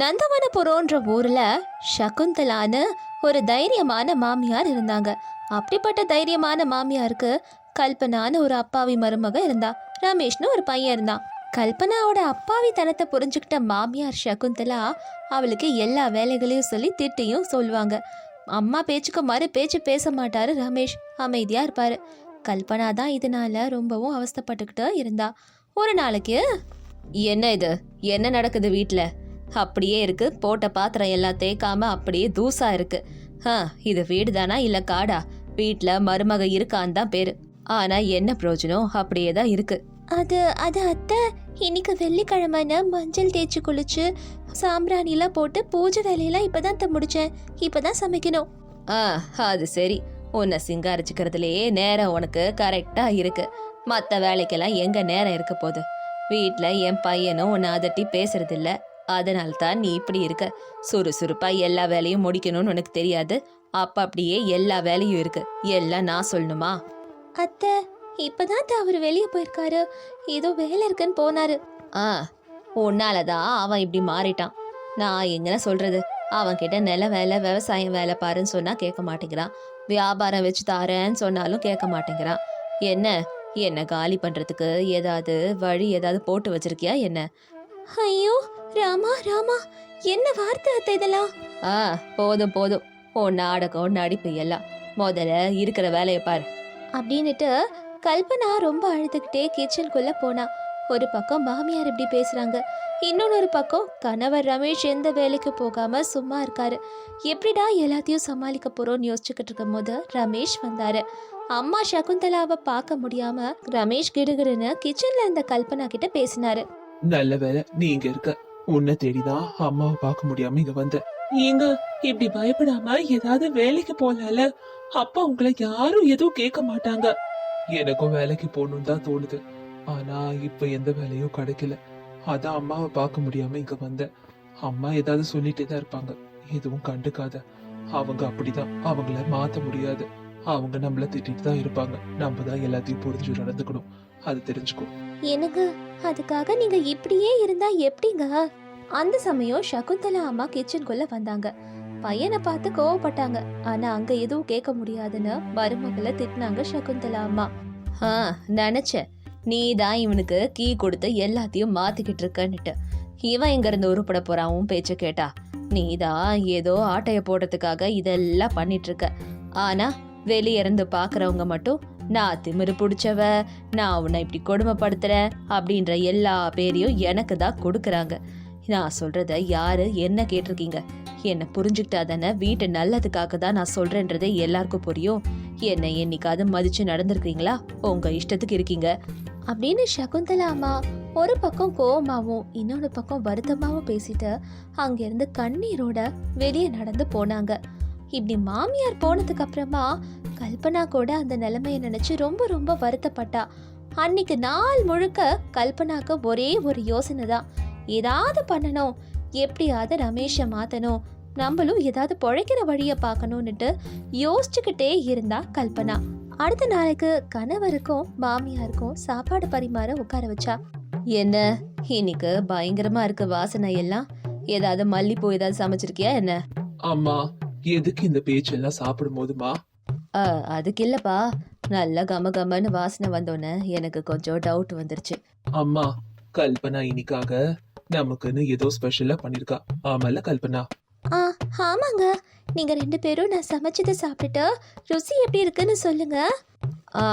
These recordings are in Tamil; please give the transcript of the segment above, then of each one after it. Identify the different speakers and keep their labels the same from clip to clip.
Speaker 1: நந்தவனபுரம்ன்ற ஊர்ல சகுந்தலான்னு ஒரு தைரியமான மாமியார் இருந்தாங்க. அப்படிப்பட்ட தைரியமான மாமியாருக்கு கல்பனான்னு ஒரு அப்பாவி மருமக இருந்தா. ரமேஷ்னு ஒரு பையன் இருந்தான். கல்பனாவோட அப்பாவி தனத்தை புரிஞ்சுக்கிட்ட மாமியார் சகுந்தலா அவளுக்கு எல்லா வேலைகளையும் சொல்லி திட்டியும் சொல்லுவாங்க. அம்மா பேச்சுக்கு மறு பேச்சு பேச மாட்டாரு ரமேஷ். அமைதியா இருப்பாரு. கல்பனா தான் இதனால ரொம்பவும் அவஸ்தப்பட்டுக்கிட்டு இருந்தா. ஒரு நாளைக்கு என்ன இது? என்ன நடக்குது வீட்டில் அப்படியே இருக்கு. போட்ட பாத்திரம் எல்லாம் தேய்க்காம அப்படியே தூசா இருக்கு. ஆ இது வீடு தானா இல்ல காடா? வீட்டில் மருமக இருக்கான்னு தான் பேரு. ஆனா என்ன பிரயோஜனம்? அப்படியே தான் இருக்கு. அது அது அத்தை இன்னைக்கு வெள்ளிக்கிழமைன்னு மஞ்சள் தேய்ச்சி குளிச்சு சாம்பிராணிலாம் போட்டு பூஜை வேலையெல்லாம் இப்பதான் த முடிச்சேன். இப்பதான் சமைக்கணும். ஆ அது சரி. உன்னை சிங்காரிச்சுக்கிறதுலயே நேரம் உனக்கு கரெக்டா இருக்கு. மற்ற வேலைக்கெல்லாம் எங்க நேரம் இருக்க போகுது? வீட்டில் என் பையனும் உன்னை அதட்டி பேசுறதில்ல. அதனால தான் நீ இப்படி இருக்க. சுறுசுறுப்பா எல்லா வேலையும் முடிக்கணும்னு உனக்கு தெரியாது. அப்ப அப்படியே எல்லா வேலையும் இருக்கு. எல்லாம் நான் சொல்லணுமா? அத்தை இப்பதான் அவர் வெளியே போயிருக்காரு. ஏதோ வேலை இருக்குன்னு போனாரு. ஆ உன்னாலதான் அவன் இப்படி மாறிட்டான். நான் எங்கன சொல்றது? அவன் கிட்ட நில வேலை விவசாயம் வேலை பாருன்னு சொன்னா கேட்க மாட்டேங்கிறான். வியாபாரம் வச்சு தாரேன்னு சொன்னாலும் கேட்க மாட்டேங்கிறான். என்ன? என்ன காலி பண்றதுக்கு ஏதாவது வழி ஏதாவது போட்டு வச்சிருக்கியா என்ன? ஐயோ ராமா ராமா என்ன வார்த்தை அத்தை இதெல்லாம்? ஆ போதும் போதும். உன் நாடகம் நடிப்பு எல்லாம். முதல்ல இருக்கிற வேலையை பாரு. அப்படின்னுட்டு கல்பனா ரொம்ப அழுதுகிட்டே கிச்சனுக்குள்ள போனா. ஒரு பக்கம் மாமியார் இப்படி பேசுறாங்க. இன்னொன்னொரு பக்கம் கணவர் ரமேஷ் எந்த வேலைக்கு போகாம சும்மா இருக்காரு. எப்படிடா எல்லாத்தையும் சமாளிக்க போறோம்னு யோசிச்சுக்கிட்டு இருக்கும் போது ரமேஷ் வந்தாரு. அம்மா சகுந்தலாவை பார்க்க முடியாம ரமேஷ் கிடுகிடுன்னு கிச்சன்ல இருந்த கல்பனா கிட்ட பேசினாரு.
Speaker 2: நல்ல வேலை நீ இங்க இருக்க. உன்னை தேடிதான் அம்மாவை பார்க்க முடியாம இங்க வந்த நீங்க இப்படி பயப்படாம ஏதாவது வேலைக்கு போலால? அப்பா உங்களை யாரும் எதுவும் கேட்க மாட்டாங்க. எனக்கும் வேலைக்கு போகணும்னு தான் தோணுது. ஆனா இப்ப எந்த வேலையும் கிடைக்கல. அதான் அம்மாவை பார்க்க முடியாம இங்க வந்தேன். அம்மா ஏதாவது சொல்லிட்டே தான் இருப்பாங்க. எதுவும் கண்டுக்காத. அவங்க அப்படிதான். அவங்கள மாத்த முடியாது. அவங்க நம்மள திட்டிட்டு தான் இருப்பாங்க. நம்ம தான் எல்லாத்தையும் புரிஞ்சு நடந்துக்கணும். அது தெரிஞ்சுக்கோ.
Speaker 1: எனக்கு அதுக்காக நீங்க இப்படியே இருந்தா எப்படிங்க? அந்த சமயம் சகுந்தலா அம்மா கிச்சனுக்குள்ள வந்தாங்க. பையனை பார்த்து கோவப்பட்டாங்க. ஆனா அங்க எதுவும் கேட்க முடியாதுன்னு மருமகளை திட்டினாங்க சகுந்தலா அம்மா. ஆ நினைச்சேன். நீ தான் இவனுக்கு கீ கொடுத்து எல்லாத்தையும் மாத்திக்கிட்டு இருக்கன்னுட்டு. இவன் எங்க இருந்து உருப்பட போறான்? உன் பேச்ச கேட்டா? நீ தான் ஏதோ ஆட்டைய போடுறதுக்காக இதெல்லாம் பண்ணிட்டு இருக்க. ஆனா வெளிய இருந்து பாக்குறவங்க மட்டும் நான் திமிரு பிடிச்சவ நான் உன்னை இப்படி கொடுமைப்படுத்துறேன் அப்படின்ற எல்லா பேரையும் எனக்கு தான் கொடுக்குறாங்க. நான் சொல்கிறத யாரு என்ன கேட்டிருக்கீங்க? என்னை புரிஞ்சுக்கிட்டா தானே வீட்டு நல்லதுக்காக தான் நான் சொல்கிறேன்றதே எல்லாருக்கும் புரியும். என்னை என்னைக்காவது மதித்து நடந்திருக்கீங்களா உங்கள் இஷ்டத்துக்கு இருக்கீங்க. அப்படின்னு சகுந்தலா அம்மா ஒரு பக்கம் கோவமாவும் இன்னொரு பக்கம் வருத்தமாகவும் பேசிட்டு அங்கேருந்து கண்ணீரோட வெளியே நடந்து போனாங்க. இப்படி மாமியார் போனதுக்கு அப்புறமா கல்பனா கூட அந்த நிலைமையை நினைச்சு ரொம்ப ரொம்ப வருத்தப்பட்டா. அன்னைக்கு நாள் முழுக்க கல்பனாக்கு ஒரே ஒரு யோசனை தான். ஏதாவது பண்ணணும். எப்படியாவது ரமேஷை மாத்தணும். நம்மளும் ஏதாவது பொழைக்கிற வழியை பார்க்கணும்னுட்டு யோசிச்சுக்கிட்டே இருந்தா கல்பனா. அடுத்த நாளைக்கு கணவருக்கும் மாமியாருக்கும் சாப்பாடு பரிமாற உட்கார வச்சா. என்ன? இன்னைக்கு பயங்கரமா இருக்கு வாசனை எல்லாம். ஏதாவது மல்லிப்பூ ஏதாவது சமைச்சிருக்கியா என்ன?
Speaker 2: ஆமா. எதுக்கு இந்த பேச்செல்லாம் சாப்பிடும் போதுமா
Speaker 1: அ, அதுக்கு இல்லப்பா. நல்ல கம கமன்னு வாசனை வந்தோன்னே எனக்கு கொஞ்சம் டவுட் வந்துருச்சு.
Speaker 2: அம்மா கல்பனா இன்னைக்காக நமக்குன்னு ஏதோ ஸ்பெஷலா பண்ணிருக்கா. ஆமால கல்பனா?
Speaker 1: ஆ ஆமாங்க. நீங்க ரெண்டு பேரும் நான் சமைச்சதை சாப்பிட்டுட்டு ருசி எப்படி இருக்குன்னு சொல்லுங்க. ஆ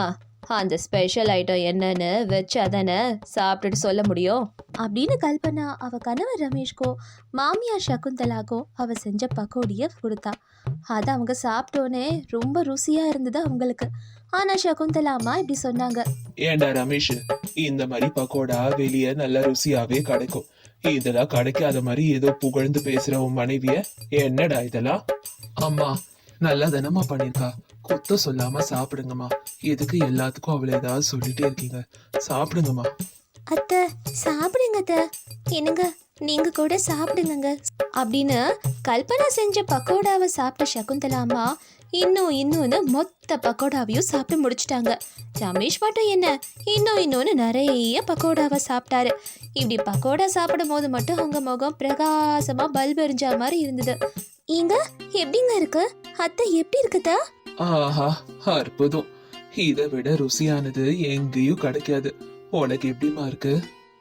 Speaker 1: அந்த ஸ்பெஷல் ஐட்டம் என்னன்னு வச்சா தானே சாப்பிட்டுட்டு சொல்ல முடியும்? அப்படின்னு கல்பனா அவ கணவர் ரமேஷ்க்கும் மாமியார் சகுந்தலாக்கும் அவ செஞ்ச பக்கோடியை கொடுத்தா. அதை அவங்க சாப்பிட்டோன்னே ரொம்ப ருசியா இருந்தது அவங்களுக்கு. ஆனா சகுந்தலா அம்மா இப்படி சொன்னாங்க.
Speaker 2: ஏண்டா ரமேஷ் இந்த மாதிரி பக்கோடா வெளிய நல்ல ருசியாவே கிடைக்கும். இதெல்லாம் கிடைக்காத மாதிரி ஏதோ புகழ்ந்து பேசுற உன் மனைவிய. என்னடா இதெல்லாம்? அம்மா நல்லா தானம்மா பண்ணியிருக்கா குத்த சொல்லாம சாப்பிடுங்கம்மா. எதுக்கு எல்லாத்துக்கும் அவளை ஏதாவது சொல்லிட்டே இருக்கீங்க. சாப்பிடுங்கம்மா.
Speaker 1: அத்தை சாப்பிடுங்க அத்தை. என்னங்க நீங்க கூட சாப்பிடுங்க அப்படின்னு கல்பனா செஞ்ச பக்கோடாவை சாப்பிட்ட சகுந்தலா அம்மா இன்னும் இன்னொன்னு மொத்த பக்கோடாவையும் சாப்பிட்டு முடிச்சிட்டாங்க. ரமேஷ் மட்டும் என்ன இன்னும் இன்னொன்னு நிறைய பக்கோடாவை சாப்பிட்டாரு. இப்படி பக்கோடா சாப்பிடும் போது மட்டும் அவங்க முகம் பிரகாசமா பல்ப் எரிஞ்சா மாதிரி இருந்தது. இங்க எப்படிங்க இருக்கு? அத்தை எப்படி இருக்குதா?
Speaker 2: ஆஹா அற்புதம். இதை விட ருசியானது எங்கேயும் கிடைக்காது. உனக்கு எப்படிமா இருக்கு?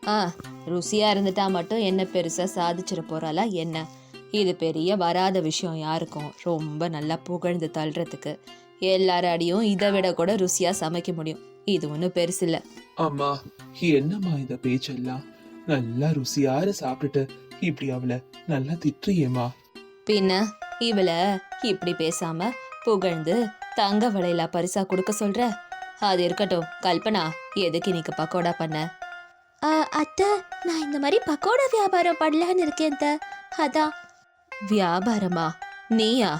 Speaker 1: ஆ ருசியா இருந்துட்டா மட்டும் என்ன பெருசா சாதிச்சிட போறாளா என்ன? இது பெரிய வராத விஷயம் யாருக்கும். ரொம்ப நல்லா புகழ்ந்து தள்ளுறதுக்கு. எல்லாராடியும் இதை விட கூட ருசியா சமைக்க முடியும். இது ஒன்றும் பெருசு இல்ல.
Speaker 2: அம்மா என்னம்மா இந்த பேச்செல்லாம்? நல்லா ருசியார சாப்பிட்டுட்டு இப்படி அவளை நல்லா திட்டுறியேம்மா.
Speaker 1: பின்ன இவள இப்படி பேசாம புகழ்ந்து தங்க வளையலா பரிசா கொடுக்க சொல்ற? அது இருக்கட்டும் கல்பனா எதுக்கு இன்னைக்கு பக்கோடா பண்ண? அத்தை நான் இந்த மாதிரி பக்கோடா வியாபாரம் பண்ணலான்னு இருக்கேன் அதான். வியாபாரமா? நீயா?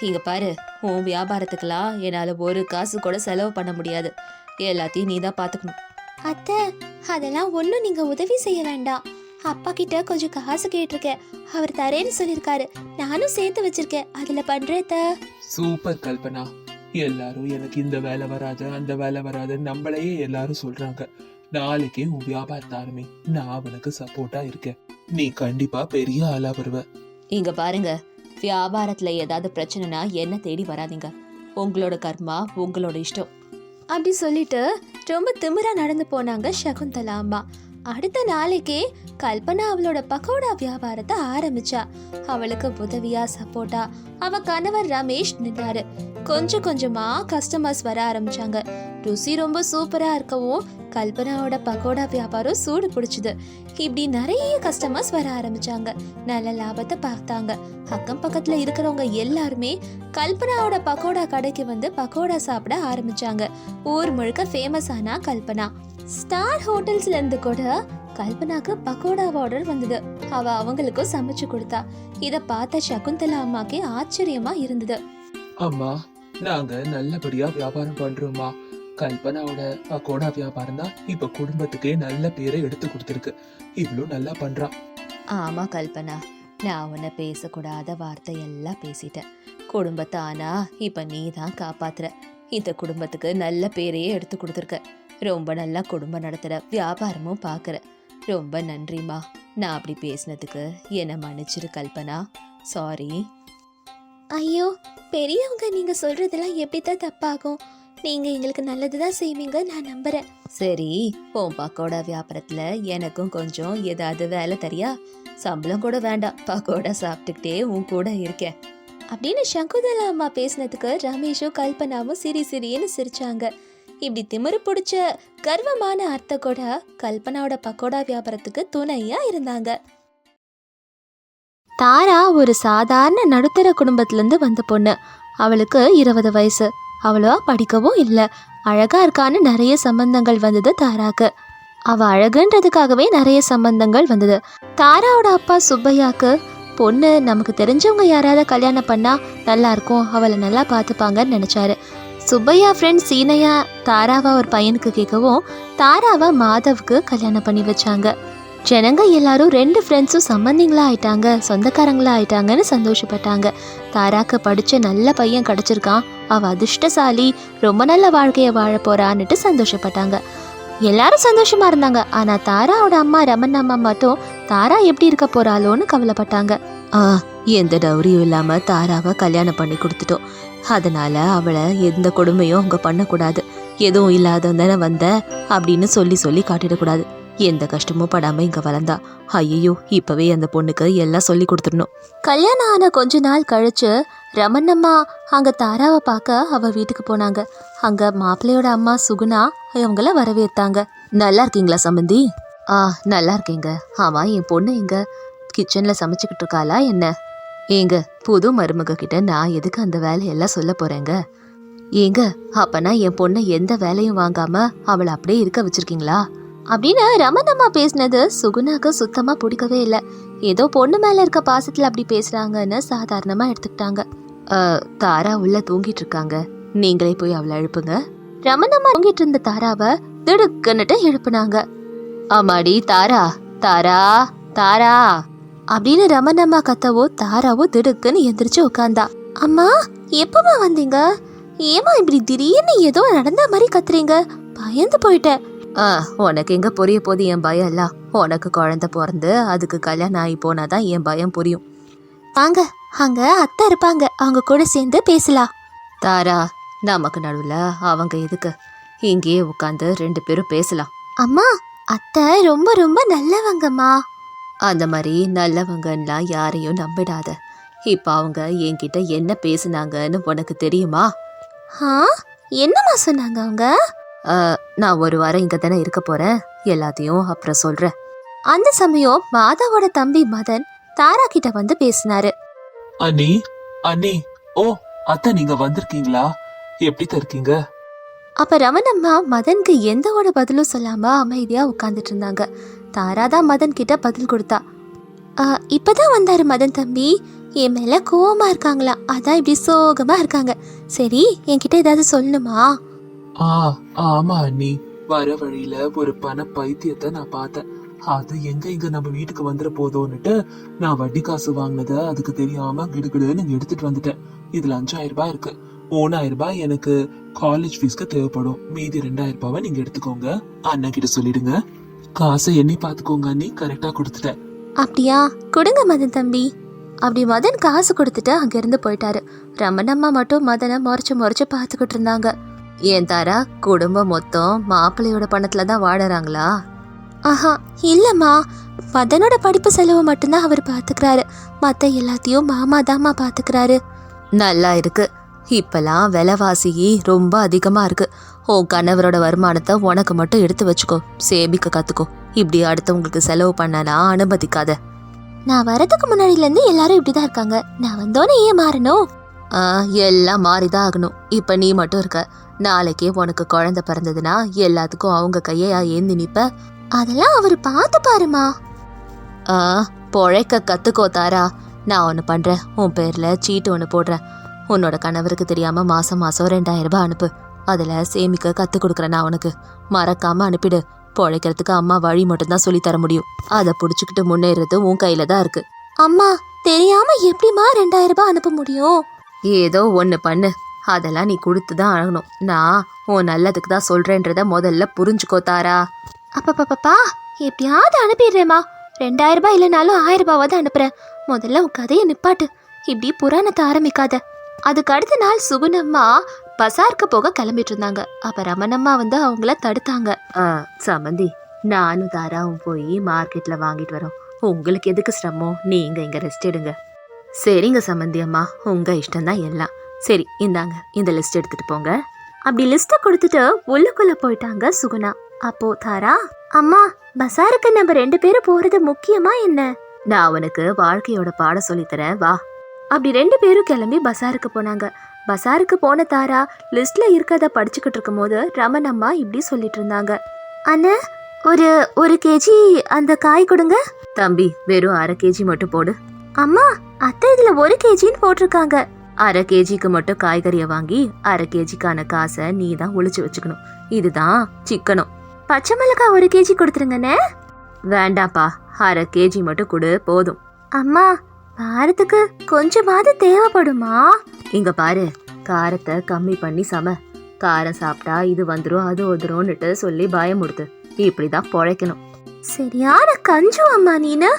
Speaker 1: இங்க பாரு உன் வியாபாரத்துக்கெல்லாம் என்னால ஒரு காசு கூட செலவு பண்ண முடியாது. எல்லாத்தையும் நீ தான் பாத்துக்கணும். அத்தை அதெல்லாம் ஒன்றும் நீங்க உதவி செய்ய வேண்டாம். அப்பா கிட்ட கொஞ்சம் காசு கேட்டிருக்கேன். அவர் தரேன்னு சொல்லியிருக்காரு. நானும் சேர்த்து வச்சிருக்கேன். அதுல பண்றேத்த.
Speaker 2: சூப்பர் கல்பனா. எல்லாரும் எனக்கு இந்த வேலை வராது அந்த வேலை வராது நம்மளையே எல்லாரும் சொல்றாங்க. நாளைக்கே உன் வியாபாரத்தை ஆரம்பி நான் உனக்கு சப்போர்ட்டா இருக்கேன். நீ கண்டிப்பா பெரிய ஆளா வருவ.
Speaker 1: இங்க பாருங்க. வியாபாரத்துல ஏதாவது பிரச்சனைனா என்ன தேடி வராதீங்க. உங்களோட கர்மா உங்களோட இஷ்டம். அப்படி சொல்லிட்டு ரொம்ப திமிரா நடந்து போனாங்க சகுந்தலா அம்மா அடுத்த நாளைக்கே கல்பனா அவளோட பக்கோடா வியாபாரத்தை ஆரம்பிச்சா. அவளுக்கு உதவியா சப்போர்ட்டா அவ கணவர் ரமேஷ் நின்னாரு. கொஞ்சம் கொஞ்சமா கஸ்டமர்ஸ் வர ஆரம்பிச்சாங்க. ருசி ரொம்ப சூப்பரா இருக்கவும் கல்பனாவோட பக்கோடா வியாபாரம் சூடு பிடிச்சது. இப்படி நிறைய கஸ்டமர்ஸ் வர ஆரம்பிச்சாங்க. நல்ல லாபத்தை பார்த்தாங்க. அக்கம் பக்கத்துல இருக்கிறவங்க எல்லாருமே கல்பனாவோட பக்கோடா கடைக்கு வந்து பக்கோடா சாப்பிட ஆரம்பிச்சாங்க. ஊர் முழுக்க ஃபேமஸ் ஆனா கல்பனா. ஸ்டார் ஹோட்டல்ஸ்ல இருந்து கூட கல்பனாக்கு பக்கோடா ஆர்டர் வந்தது. அவ அவங்களுக்கும் சமைச்சு கொடுத்தா. இத பார்த்த சகுந்தலா அம்மாக்கே ஆச்சரியமா இருந்தது.
Speaker 2: அம்மா நாங்க நல்லபடியா வியாபாரம் பண்ணுறோம்மா கல்பனாவோட பக்கோடா வியாபாரம் தான் இப்ப குடும்பத்துக்கே நல்ல பேரை எடுத்து கொடுத்துருக்கு. இவ்வளோ நல்லா பண்றா.
Speaker 1: ஆமா கல்பனா நான் உன்னை பேசக்கூடாத வார்த்தை எல்லாம் பேசிட்டேன். குடும்பத்தை ஆனா இப்ப நீ தான் காப்பாத்துற. இந்த குடும்பத்துக்கு நல்ல பேரையே எடுத்து கொடுத்துருக்க. ரொம்ப நல்லா குடும்பம் நடத்துற வியாபாரமும் பார்க்குற ரொம்ப நன்றிம்மா. நான் அப்படி பேசினதுக்கு என்னை மன்னிச்சிரு கல்பனா. சாரி ஐயோ பெரியவங்க நீங்க சொல்றதெல்லாம் எப்படித்தான் தப்பாகும்? நீங்க எங்களுக்கு நல்லதுதான் செய்வீங்க நான் நம்புறேன். சரி உன் பக்கோடா வியாபாரத்துல எனக்கும் கொஞ்சம் ஏதாவது வேலை தரியா? சம்பளம் கூட வேண்டாம் பக்கோடா சாப்பிட்டுக்கிட்டே உன் கூட இருக்கேன். அப்படின்னு சங்குதலா அம்மா பேசினதுக்கு ரமேஷும் கல்பனாவும் சிரி சிரின்னு சிரிச்சாங்க. இப்படி திமிரு பிடிச்ச கர்வமான அர்த்த கூட கல்பனாவோட பக்கோடா வியாபாரத்துக்கு துணையா இருந்தாங்க. தாரா ஒரு சாதாரண நடுத்தர குடும்பத்திலேருந்து வந்த பொண்ணு. அவளுக்கு இருபது வயசு. அவ்வளோவா படிக்கவும் இல்லை. அழகா இருக்கான்னு நிறைய சம்பந்தங்கள் வந்தது தாராக்கு. அவ அழகுன்றதுக்காகவே நிறைய சம்பந்தங்கள் வந்தது. தாராவோட அப்பா சுப்பையாக்கு பொண்ணு நமக்கு தெரிஞ்சவங்க யாராவது கல்யாணம் பண்ணா நல்லா இருக்கும். அவளை நல்லா பார்த்துப்பாங்கன்னு நினைச்சாரு. சுப்பையா ஃப்ரெண்ட் சீனையா தாராவா ஒரு பையனுக்கு கேட்கவும் தாராவை மாதவுக்கு கல்யாணம் பண்ணி வச்சாங்க. ஜனங்க எல்லாரும் ரெண்டு ஃப்ரெண்ட்ஸும் சம்மந்திங்களா ஆயிட்டாங்க சொந்தக்காரங்களா ஆயிட்டாங்கன்னு சந்தோஷப்பட்டாங்க. தாராக்கு படிச்ச நல்ல பையன் கிடைச்சிருக்கான். அவ அதிர்ஷ்டசாலி. ரொம்ப நல்ல வாழ்க்கைய வாழ போறான்னுட்டு சந்தோஷப்பட்டாங்க. எல்லாரும் சந்தோஷமா இருந்தாங்க. ஆனா தாராவோட அம்மா ரமன் அம்மா மட்டும் தாரா எப்படி இருக்க போறாளோன்னு கவலைப்பட்டாங்க. ஆ எந்த டௌரியும் இல்லாம தாராவை கல்யாணம் பண்ணி கொடுத்துட்டோம். அதனால அவளை எந்த கொடுமையும் அவங்க பண்ணக்கூடாது. எதுவும் இல்லாதவன் தானே வந்த அப்படின்னு சொல்லி சொல்லி காட்டிடக்கூடாது. எந்த கஷ்டமும் படாம இங்க வளர்ந்தா. ஐயோ இப்பவே அந்த பொண்ணுக்கு எல்லாம் சொல்லி கொடுத்துடணும். கல்யாணம் ஆன கொஞ்ச நாள் கழிச்சு ரமணம்மா அங்க தாராவை பார்க்க அவ வீட்டுக்கு போனாங்க. அங்க மாப்பிள்ளையோட அம்மா சுகுணா அவங்கள வரவேற்றாங்க. நல்லா இருக்கீங்களா சம்பந்தி? ஆ நல்லா இருக்கேங்க. ஆமா என் பொண்ணு எங்க கிச்சன்ல சமைச்சுக்கிட்டு இருக்காளா என்ன? ஏங்க புது மருமக கிட்ட நான் எதுக்கு அந்த வேலையெல்லாம் சொல்ல போறேங்க? ஏங்க அப்பனா என் பொண்ணை எந்த வேலையும் வாங்காம அவளை அப்படியே இருக்க வச்சிருக்கீங்களா? அப்படின்னு ரமணம்மா பேசினது சுகுணாக்கு சுத்தமாக பிடிக்கவே இல்லை. ஏதோ பொண்ணு மேலே இருக்க பாசத்தில் அப்படி பேசுகிறாங்கன்னு சாதாரணமாக எடுத்துக்கிட்டாங்க. தாரா உள்ள தூங்கிட்டு இருக்காங்க. நீங்களே போய் அவளை எழுப்புங்க. ரமணம்மா தூங்கிட்டு இருந்த தாராவை திடுக்குன்னுட்டு எழுப்புனாங்க. ஆமாடி தாரா தாரா தாரா அப்படின்னு ரமணம்மா கத்தவோ தாராவோ திடுக்குன்னு எந்திரிச்சு உட்காந்தா. அம்மா எப்பமா வந்தீங்க? ஏமா இப்படி திடீர்னு ஏதோ நடந்த மாதிரி கத்துறீங்க? பயந்து போயிட்டேன். ஆ உனக்கு எங்க புரிய போகுது என் பயம் இல்ல. உனக்கு குழந்தை பிறந்து அதுக்கு கல்யாணம் ஆகி போனாதான் என் பயம் புரியும். வாங்க அங்க அத்தை இருப்பாங்க. அவங்க கூட சேர்ந்து பேசலாம். தாரா நமக்கு நடுவுல அவங்க எதுக்கு? இங்கேயே உட்காந்து ரெண்டு பேரும் பேசலாம். அம்மா அத்தை ரொம்ப ரொம்ப நல்லவங்கம்மா. அந்த மாதிரி நல்லவங்கலாம் யாரையும் நம்பிடாத. இப்ப அவங்க என்கிட்ட என்ன பேசுனாங்கன்னு உனக்கு தெரியுமா? ஆ என்னம்மா சொன்னாங்க அவங்க? நான் ஒரு வாரம் இங்க தானே இருக்க போறேன். எல்லாத்தையும் அப்புறம் சொல்றேன். அந்த சமயம் மாதாவோட தம்பி மதன் தாரா கிட்ட வந்து பேசினாரு.
Speaker 2: அண்ணி அண்ணி ஓ அத்தை நீங்க வந்திருக்கீங்களா? எப்படி இருக்கீங்க?
Speaker 1: அப்ப ரமணம்மா மதனுக்கு எந்த ஒரு பதிலும் சொல்லாம அமைதியா உட்கார்ந்துட்டு இருந்தாங்க. தாரா தான் மதன் கிட்ட பதில் கொடுத்தா. "ஆ, இப்பதான் வந்தாரு மதன் தம்பி. என் மேல கோவமா இருக்காங்களா? அதான் இப்படி சோகமா இருக்காங்க. சரி என்கிட்ட ஏதாவது சொல்லணுமா?
Speaker 2: ஆ ஆமா அண்ணி. வர வழியில ஒரு பண பைத்தியத்தை நான் பார்த்தேன். அது எங்க இங்க நம்ம வீட்டுக்கு வந்துட போதோன்னுட்டு நான் வட்டி காசு வாங்கினத அதுக்கு தெரியாம கிடுகிடுன்னு எடுத்துட்டு வந்துட்டேன். இதுல அஞ்சாயிரம் ரூபாய் இருக்கு. மூணாயிரம் ரூபாய் எனக்கு காலேஜ் ஃபீஸ்க்கு தேவைப்படும். மீதி ரெண்டாயிரம் ரூபாவை நீங்க எடுத்துக்கோங்க. அண்ணன் கிட்ட சொல்லிடுங்க. காசை எண்ணி பாத்துக்கோங்க அண்ணி. கரெக்டா கொடுத்துட்டேன்.
Speaker 1: அப்படியா? கொடுங்க மதன் தம்பி. அப்படி மதன் காசு கொடுத்துட்டு அங்கேருந்து போயிட்டாரு. ரமணம்மா மட்டும் மதனை முறைச்சு முறைச்சு பார்த்துக்கிட்டு இருந்தாங்க. ஏன் தாரா குடும்பம் மொத்தம் மாப்பிள்ளையோட பணத்துல தான் வாழறாங்களா? ஆஹா இல்லம்மா. மதனோட படிப்பு செலவு மட்டும்தான் அவர் பாத்துக்கிறாரு. மத்த எல்லாத்தையும் மாமா தாம்மா பாத்துக்கிறாரு. நல்லா இருக்கு. இப்பெல்லாம் விலைவாசி ரொம்ப அதிகமா இருக்கு. உன் கணவரோட வருமானத்தை உனக்கு மட்டும் எடுத்து வச்சுக்கோ. சேமிக்க கத்துக்கோ. இப்படி அடுத்தவங்களுக்கு செலவு பண்ணலாம் அனுமதிக்காத. நான் வரதுக்கு முன்னாடில இருந்து எல்லாரும் இப்படிதான் இருக்காங்க. நான் வந்தோன்னே ஏன் மாறணும்? ஆ, எல்லாம் மாறிதான் ஆகணும். இப்ப நீ மட்டும் இருக்க. நாளைக்கே உனக்கு குழந்தை பிறந்ததுன்னா எல்லாத்துக்கும் அவங்க கையா ஏந்தி நிப்ப. அதெல்லாம் அவர் பார்த்து பாருமா. ஆ பொழைக்க கத்துக்கோ தாரா. நான் ஒன்று பண்றேன். உன் பேர்ல சீட்டு ஒன்று போடுறேன். உன்னோட கணவருக்கு தெரியாம மாசம் மாசம் ரெண்டாயிரம் ரூபாய் அனுப்பு. அதுல சேமிக்க கத்து கொடுக்குறேன் நான் உனக்கு. மறக்காம அனுப்பிடு. பொழைக்கிறதுக்கு அம்மா வழி மட்டும்தான் சொல்லி தர முடியும். அதை புடிச்சுக்கிட்டு முன்னேறது உன் கையில தான் இருக்கு. அம்மா தெரியாம எப்படிமா ரெண்டாயிரம் ரூபாய் அனுப்ப முடியும்? ஏதோ ஒன்று பண்ணு. அதெல்லாம் நீ கொடுத்து தான் ஆகணும். நான் உன் நல்லதுக்கு தான் சொல்கிறேன்றத முதல்ல புரிஞ்சுக்கோ தாரா. அப்பப்பப்பா எப்படியாவது அனுப்பிடுறேம்மா. ரெண்டாயிரம் ரூபாய் இல்லைனாலும் ஆயிரம் ரூபாவாவது அனுப்புகிறேன் முதல்ல உன் கதையை நிப்பாட்டு. இப்படி புராணத்தை ஆரம்பிக்காத. அதுக்கு அடுத்த நாள் சுகுணம்மா பசாருக்கு போக கிளம்பிட்டு இருந்தாங்க. அப்ப ரமணம்மா வந்து அவங்கள தடுத்தாங்க. சமந்தி நானும் தாராவும் போய் மார்க்கெட்ல வாங்கிட்டு வரோம். உங்களுக்கு எதுக்கு சிரமம்? நீங்க இங்க ரெஸ்ட் எடுங்க. சரிங்க சமந்தி அம்மா உங்க இஷ்டம் தான் எல்லாம். சரி இந்தாங்க இந்த லிஸ்ட் எடுத்துட்டு போங்க. அப்படி லிஸ்ட்டை கொடுத்துட்டு உள்ளுக்குள்ள போயிட்டாங்க சுகுணா. அப்போ தாரா அம்மா பசாருக்கு நம்ம ரெண்டு பேரும் போறது முக்கியமா என்ன? நான் உனக்கு வாழ்க்கையோட பாடம் சொல்லித்தரேன் வா. அப்படி ரெண்டு பேரும் கிளம்பி பசாருக்கு போனாங்க. பசாருக்கு போன தாரா லிஸ்ட்ல இருக்கத படிச்சுக்கிட்டு இருக்கும்போது ரமன் அம்மா இப்படி சொல்லிட்டு இருந்தாங்க. அண்ணா ஒரு ஒரு கேஜி அந்த காய் கொடுங்க. தம்பி வெறும் அரை கேஜி மட்டும் போடு. அம்மா அத்தை இதுல ஒரு கேஜின்னு போட்டிருக்காங்க. அரை கேஜிக்கு மட்டும் காய்கறியை வாங்கி அரை கேஜிக்கான காசை நீ தான் ஒழிச்சு வச்சுக்கணும். இதுதான் சிக்கனும். பச்சை மிளகாய் ஒரு கேஜி கொடுத்துருங்கண்ணே. வேண்டாப்பா அரை கேஜி மட்டும் கொடு போதும். அம்மா வாரத்துக்கு கொஞ்சமாவது தேவைப்படுமா? இங்க பாரு காரத்தை கம்மி பண்ணி சம. காரம் சாப்பிட்டா இது வந்துடும் அது வந்துரும்னுட்டு சொல்லி பயமுடுத்து இப்படிதான் பொழைக்கணும். சரியான கஞ்சு அம்மா நீனு.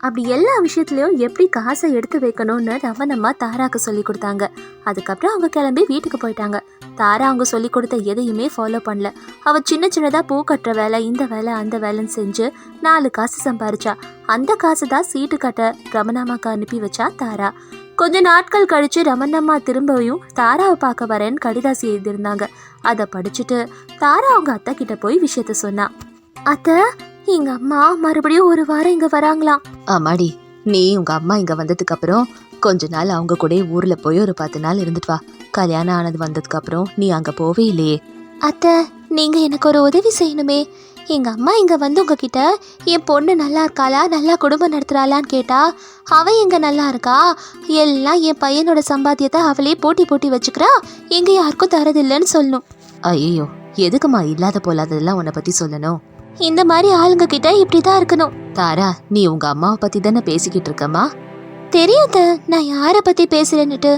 Speaker 1: அப்படி எல்லா விஷயத்துலயும் எப்படி காசை எடுத்து வைக்கணும்னு ரவணம்மா தாராக்கு சொல்லி கொடுத்தாங்க. அதுக்கப்புறம் அவங்க கிளம்பி வீட்டுக்கு போயிட்டாங்க. தாரா அவங்க சொல்லி கொடுத்த எதையுமே ஃபாலோ பண்ணல. அவ சின்ன சின்னதா பூ கட்டுற வேலை இந்த வேலை அந்த வேலைன்னு செஞ்சு நாலு காசு சம்பாரிச்சா. அந்த காசு தான் சீட்டு கட்ட ரமணாமாக்கு அனுப்பி வச்சா தாரா. கொஞ்ச நாட்கள் கழிச்சு ரமணம்மா திரும்பவும் தாராவை பார்க்க வரேன்னு கடிதாசி எழுதியிருந்தாங்க. அதை படிச்சுட்டு தாரா அவங்க அத்தை கிட்ட போய் விஷயத்த சொன்னா. அத்தை எங்க அம்மா மறுபடியும் ஒரு வாரம் இங்க வராங்களாம் ஆமாடி நீ உங்க அம்மா இங்க வந்ததுக்கு அப்புறம் கொஞ்ச நாள் அவங்க கூட ஊர்ல போய் ஒரு பத்து நாள் இருந்துட்டு வா. கல்யாணம் ஆனது வந்ததுக்கு அப்புறம் நீ அங்க போவே இல்லையே. அத்தை நீங்க எனக்கு ஒரு உதவி செய்யணுமே. எங்க அம்மா இங்க வந்து உங்ககிட்ட என் பொண்ணு நல்லா இருக்காளா? நல்லா குடும்பம் நடத்துறாளான்னு கேட்டா அவ எங்க நல்லா இருக்கா? எல்லாம் என் பையனோட சம்பாத்தியத்தை அவளே போட்டி போட்டி வச்சுக்கிறா? எங்க யாருக்கும் தரதில்லைன்னு சொல்லணும். ஐயோ எதுக்குமா இல்லாத போலாததெல்லாம் உன்னை பத்தி சொல்லணும்? இந்த மாதிரி ஆளுங்க கிட்ட இப்படிதான் இருக்கணும். தாரா நீ உங்க அம்மாவை பத்தி தானே பேசிக்கிட்டு இருக்கமா தெரியாத நான் யார பத்தி பேசுறேன்னுட்டு.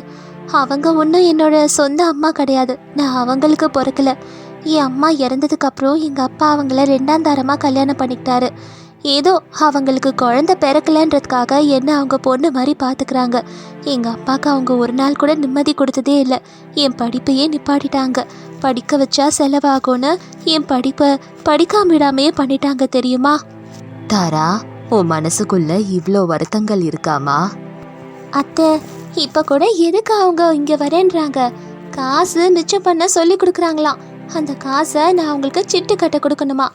Speaker 1: அவங்க ஒன்றும் என்னோட சொந்த அம்மா கிடையாது. நான் அவங்களுக்கு பிறக்கல. என் அம்மா இறந்ததுக்கு அப்புறம் எங்கள் அப்பா அவங்கள ரெண்டாம் தாரமாக கல்யாணம் பண்ணிக்கிட்டாரு. ஏதோ அவங்களுக்கு குழந்தை பிறக்கலன்றதுக்காக என்ன அவங்க பொண்ணு மாதிரி பார்த்துக்கிறாங்க எங்கள் அப்பாவுக்கு அவங்க ஒரு நாள் கூட நிம்மதி கொடுத்ததே இல்லை. என் படிப்பையே நிப்பாட்டிட்டாங்க. படிக்க வச்சா செலவாகும்னு என் படிப்பை படிக்காம விடாமையே பண்ணிட்டாங்க தெரியுமா?
Speaker 3: தாரா உன் மனசுக்குள்ள இவ்ளோ வருத்தங்கள் இருக்காமா?
Speaker 1: அத்தை இப்போ கூட எதுக்கு அவங்க இங்கே வரேன்றாங்க? காசு மிச்சம் பண்ண சொல்லி கொடுக்குறாங்களாம். அந்த காசை நான் அவங்களுக்கு சிட்டு கட்ட கொடுக்கணுமா?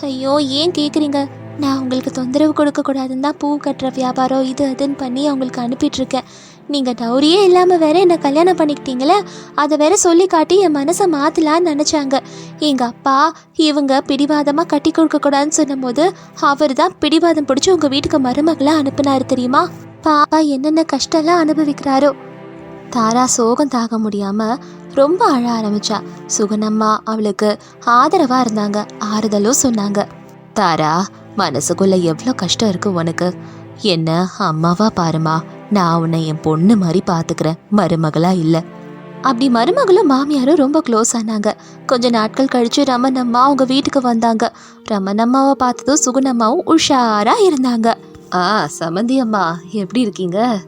Speaker 1: ஐயோ ஏன் கேட்குறீங்க நான் உங்களுக்கு தொந்தரவு கொடுக்கக்கூடாதுன்னு தான் பூ கட்டுற வியாபாரம் இது அதுன்னு பண்ணி அவங்களுக்கு அனுப்பிட்டுருக்கேன் நீங்கள் டௌரியே இல்லாமல் வேற என்னை கல்யாணம் பண்ணிக்கிட்டீங்களே? அதை வேற சொல்லி காட்டி என் மனசை மாற்றலான்னு நினச்சாங்க. எங்கள் அப்பா இவங்க பிடிவாதமாக கட்டி கொடுக்கக்கூடாதுன்னு சொன்னபோது அவர் தான் பிடிவாதம் பிடிச்சி உங்கள் வீட்டுக்கு மருமகளாக அனுப்புனாரு தெரியுமா? பாப்பா என்னென்ன கஷ்டம்லாம் அனுபவிக்கிறாரோ. தாரா சோகம் தாக முடியாமல் ரொம்ப அழ ஆரம்பிச்சா. சுகனம்மா அவளுக்கு ஆதரவாக இருந்தாங்க. ஆறுதலும் சொன்னாங்க.
Speaker 3: தாரா மனசுக்குள்ள எவ்வளோ கஷ்டம் இருக்கு உனக்கு. என்ன அம்மாவா பாருமா. நான் உன்னை என் பொண்ணு மாதிரி பார்த்துக்கிறேன். மருமகளா இல்லை.
Speaker 1: அப்படி மருமகளும் மாமியாரும் ரொம்ப க்ளோஸ் ஆனாங்க. கொஞ்ச நாட்கள் கழிச்சு ரமணம்மா அவங்க வீட்டுக்கு வந்தாங்க. ரமணம்மாவை பார்த்ததும் சுகுணம்மாவும் உஷாரா இருந்தாங்க.
Speaker 3: ஆ சமந்தி அம்மா எப்படி இருக்கீங்க?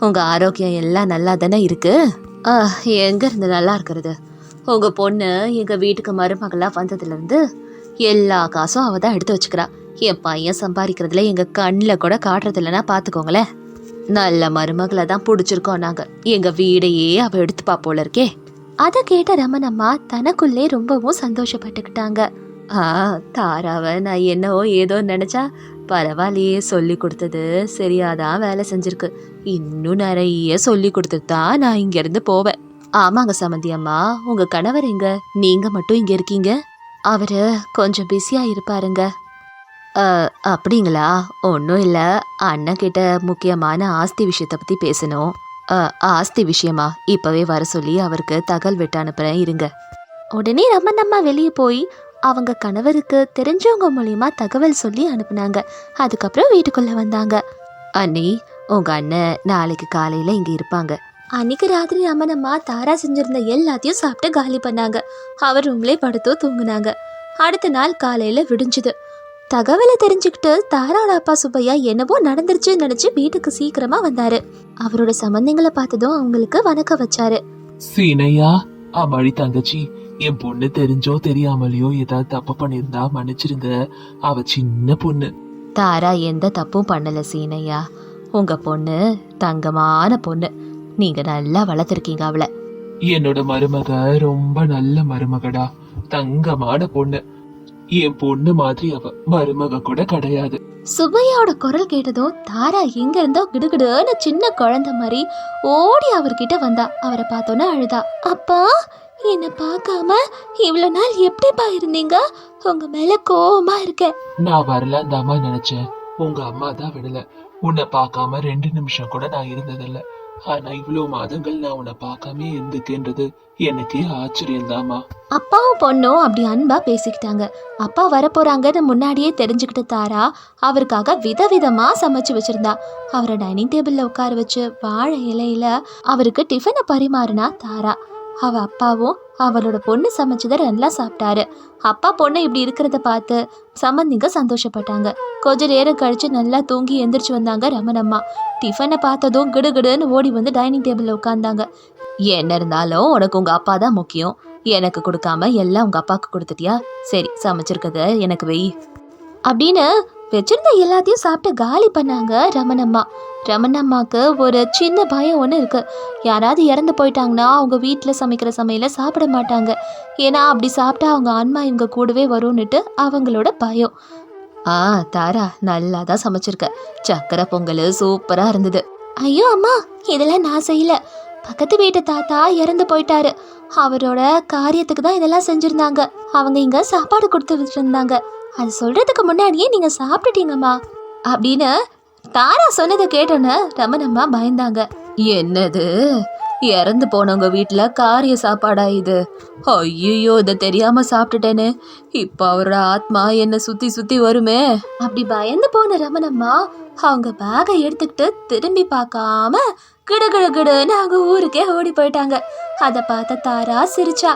Speaker 3: உங்க ஆரோக்கியம் எல்லாம் நல்லா தானே இருக்கு? ஆ எங்க இருந்து நல்லா இருக்கிறது? உங்க பொண்ணு எங்க வீட்டுக்கு மருமகளா வந்ததுலேருந்து எல்லா காசும் அவ தான் எடுத்து வச்சுக்கிறா. என் பையன் சம்பாதிக்கிறதுல எங்க கண்ணில் கூட காட்டுறது இல்லைன்னா நல்ல மருமகளை தான் பிடிச்சிருக்கோம் நாங்க. எங்க வீடையே அவ எடுத்துப்பா போல இருக்கே
Speaker 1: அதை கேட்ட ரமணம்மா தனக்குள்ளே ரொம்பவும் சந்தோஷப்பட்டுக்கிட்டாங்க.
Speaker 3: ஆ தாராவை நான் என்னவோ ஏதோ நினைச்சா பரவாயில்லையே சொல்லி கொடுத்தது சரியாதான் வேலை செஞ்சிருக்கு. இன்னும் நிறைய சொல்லி கொடுத்துட்டு தான் நான் இங்க இருந்து போவேன். ஆமாங்க சமந்தி அம்மா உங்க கணவர் எங்க? நீங்க மட்டும் இங்க இருக்கீங்க? அவரு கொஞ்சம் பிஸியா இருப்பாருங்க. அப்படிங்களா? ஒன்றும் இல்லை. அண்ணன் கிட்ட முக்கியமான ஆஸ்தி விஷயத்தை பற்றி பேசணும். ஆஸ்தி விஷயமா? இப்போவே வர சொல்லி அவருக்கு தகவல் விட்டு அனுப்புகிறேன் இருங்க.
Speaker 1: உடனே ரமணம்மா வெளியே போய் அவங்க கணவருக்கு தெரிஞ்சவங்க மூலியமா தகவல் சொல்லி அனுப்புனாங்க. அதுக்கப்புறம் வீட்டுக்குள்ளே வந்தாங்க.
Speaker 3: அண்ணி உங்கள் அண்ணன் நாளைக்கு காலையில் இங்கே இருப்பாங்க.
Speaker 1: அன்னைக்கு ராத்திரி ரமணம்மா தாரா செஞ்சிருந்த எல்லாத்தையும் சாப்பிட்டு காலி பண்ணாங்க. அவர் ரூம்லே படுத்தோ தூங்குனாங்க. அடுத்த நாள் காலையில் விடிஞ்சுது. தகவலை தெரிஞ்சுக்கிட்டு தாராவோட அப்பா சுப்பையா என்னவோ நடந்துருச்சுன்னு நினைச்சு வீட்டுக்கு சீக்கிரமா வந்தாரு. அவரோட சம்பந்தங்களை பார்த்ததும் அவங்களுக்கு வணக்கம் வச்சாரு.
Speaker 2: சீனையா அம்மாடி தங்கச்சி என் பொண்ணு தெரிஞ்சோ தெரியாமலையோ ஏதாவது தப்பு பண்ணியிருந்தா மன்னிச்சிருங்க. அவ சின்ன பொண்ணு.
Speaker 3: தாரா எந்த தப்பும் பண்ணல சீனையா. உங்க பொண்ணு தங்கமான பொண்ணு. நீங்க நல்லா வளர்த்துருக்கீங்க அவளை.
Speaker 2: என்னோட மருமக ரொம்ப நல்ல மருமகடா. தங்கமான பொண்ணு. என் பொண்ணு மாதிரி அவ. மருமக கூட கிடையாது.
Speaker 1: சுப்பையாவோட குரல் கேட்டதும் தாரா எங்க இருந்தோ கிடுகிடுன்னு சின்ன குழந்தை மாதிரி ஓடி அவர்கிட்ட வந்தா. அவரை பார்த்தோன்னே அழுதா. அப்பா என்னை பார்க்காம இவ்வளோ நாள் எப்படிப்பா இருந்தீங்க? உங்க மேல கோவமா இருக்கேன்
Speaker 2: நான் வரலாம் தாமா நினைச்சேன். உங்க அம்மா தான் விடல. உன்னை பார்க்காம ரெண்டு நிமிஷம் கூட நான் இருந்ததில்ல. ஆனா இவ்வளவு மாதங்கள் நான் உன்னை பார்க்காம இருந்துக்கேன்றது எனக்கே ஆச்சரியம்தாமா
Speaker 1: அப்பாவும் பொண்ணும் அப்படி அன்பா பேசிக்கிட்டாங்க. அப்பா வரப்போறாங்கன்னு முன்னாடியே தெரிஞ்சுக்கிட்டு தாரா அவருக்காக விதவிதமா சமைச்சு வச்சிருந்தா. அவரை டைனிங் டேபிள்ல உட்கார வச்சு வாழை இலையில அவருக்கு டிஃபனை பரிமாறினா தாரா. அவ அப்பாவும் அவளோட பொண்ணு சமைச்சதை நல்லா சாப்பிட்டாரு. அப்பா பொண்ணு இப்படி இருக்கிறத பார்த்து சம்பந்திங்க சந்தோஷப்பட்டாங்க. கொஞ்ச நேரம் கழிச்சு நல்லா தூங்கி எந்திரிச்சு வந்தாங்க ரமணம்மா டிஃபனை பார்த்ததும் கிடுகிடுன்னு ஓடி வந்து டைனிங் டேபிளில் உட்காந்தாங்க
Speaker 3: என்ன இருந்தாலும் உனக்கு உங்கள் அப்பா தான் முக்கியம். எனக்கு கொடுக்காம எல்லாம் உங்கள் அப்பாவுக்கு கொடுத்துட்டியா? சரி சமைச்சிருக்கத எனக்கு வெய்
Speaker 1: அப்படின்னு வச்சிருந்த எல்லாத்தையும் சாப்பிட்டு காலி பண்ணாங்க ரமணம்மா ரமணம்மாவுக்கு ஒரு சின்ன பயம் ஒன்று இருக்குது யாராவது இறந்து போயிட்டாங்கன்னா அவங்க வீட்டில் சமைக்கிற சமையலை சாப்பிட மாட்டாங்க. ஏன்னா அப்படி சாப்பிட்டா அவங்க ஆன்மா இவங்க கூடவே வரும்னுட்டு அவங்களோட பயம்.
Speaker 3: ஆ தாரா நல்லா தான் சமைச்சிருக்க. சக்கரை பொங்கல் சூப்பராக இருந்தது.
Speaker 1: ஐயோ அம்மா இதெல்லாம் நான் செய்யலை. பக்கத்து வீட்டு தாத்தா இறந்து போயிட்டாரு. அவரோட காரியத்துக்கு தான் இதெல்லாம் செஞ்சுருந்தாங்க. அவங்க இங்கே சாப்பாடு கொடுத்து வச்சுருந்தாங்க அது சொல்கிறதுக்கு முன்னாடியே நீங்கள் சாப்பிட்டுட்டீங்கம்மா. அப்படின்னு தாரா சொன்னதை கேட்டோன்னு ரமணம்மா பயந்தாங்க.
Speaker 3: என்னது? இறந்து போனவங்க வீட்டில் காரிய சாப்பாடா இது? ஐயோ இதை தெரியாம சாப்பிட்டுட்டேனே. இப்போ அவரோட ஆத்மா என்னை சுத்தி சுத்தி வருமே.
Speaker 1: அப்படி பயந்து போன ரமணம்மா அவங்க பேகை எடுத்துக்கிட்டு திரும்பி பார்க்காம கிடு கிடு கிடுன்னு அவங்க ஊருக்கே ஓடி போயிட்டாங்க. அதை பார்த்த தாரா சிரிச்சா.